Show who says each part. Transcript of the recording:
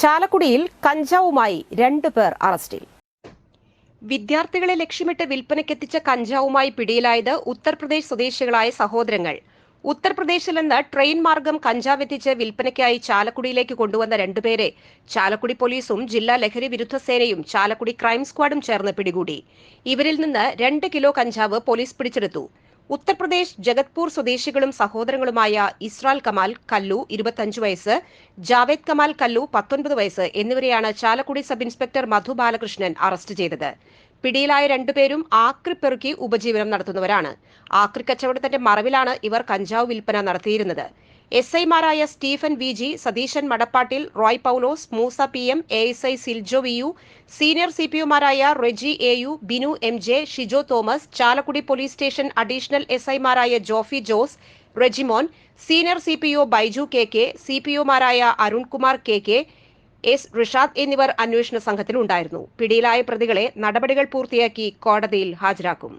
Speaker 1: ചാലക്കുടിയിൽ കഞ്ചാവുമായി രണ്ടു പേർ അറസ്റ്റിൽ.
Speaker 2: വിദ്യാർത്ഥികളെ ലക്ഷ്യമിട്ട് വിൽപ്പനയ്ക്കെത്തിച്ച കഞ്ചാവുമായി പിടിയിലായത് ഉത്തർപ്രദേശ് സ്വദേശികളായ സഹോദരങ്ങൾ. ഉത്തർപ്രദേശിൽ നിന്ന് ട്രെയിൻ മാർഗം കഞ്ചാവ് എത്തിച്ച് വിൽപ്പനയ്ക്കായി ചാലക്കുടിയിലേക്ക് കൊണ്ടുവന്ന രണ്ടുപേരെ ചാലക്കുടി പോലീസും ജില്ലാ ലഹരി വിരുദ്ധ സേനയും ചാലക്കുടി ക്രൈം സ്ക്വാഡും ചേർന്ന് പിടികൂടി. ഇവരിൽ നിന്ന് രണ്ട് കിലോ കഞ്ചാവ് പോലീസ് പിടിച്ചെടുത്തു. ഉത്തർപ്രദേശ് ജഗത്പൂർ സ്വദേശികളും സഹോദരങ്ങളുമായ ഇസ്രാൽ കമാൽ കല്ലു ഇരുപത്തഞ്ച് വയസ്സ് ജാവേദ് കമാൽ കല്ലു പത്തൊൻപത് വയസ്സ് എന്നിവരെയാണ് Chalakudy sub inspector Madhu Balakrishnan arrest ചെയ്തത്. പിടിയിലായ രണ്ടുപേരും ആക്രി പെറുക്കി ഉപജീവനം നടത്തുന്നവരാണ്. ആക്രി കച്ചവടത്തിന്റെ മറവിലാണ് ഇവർ കഞ്ചാവ് വിൽപ്പന നടത്തിയിരുന്നത്. എസ് ഐമാരായ Stephen V G Satheesan Madappattil Roy Paulose Moosa P M A S I Siljo V U senior C P യുമാരായ Reji A U Binu M J Shijo Thomas Chalakudy police station additional S ഐമാരായ Jofy Jose Regimon senior C P O Baiju K K C P ഒമാരായ Arunkumar K K S Rishad എന്നിവർ അന്വേഷണ സംഘത്തിലുണ്ടായിരുന്നു. പിടിയിലായ പ്രതികളെ നടപടികൾ പൂർത്തിയാക്കി കോടതിയിൽ ഹാജരാക്കും.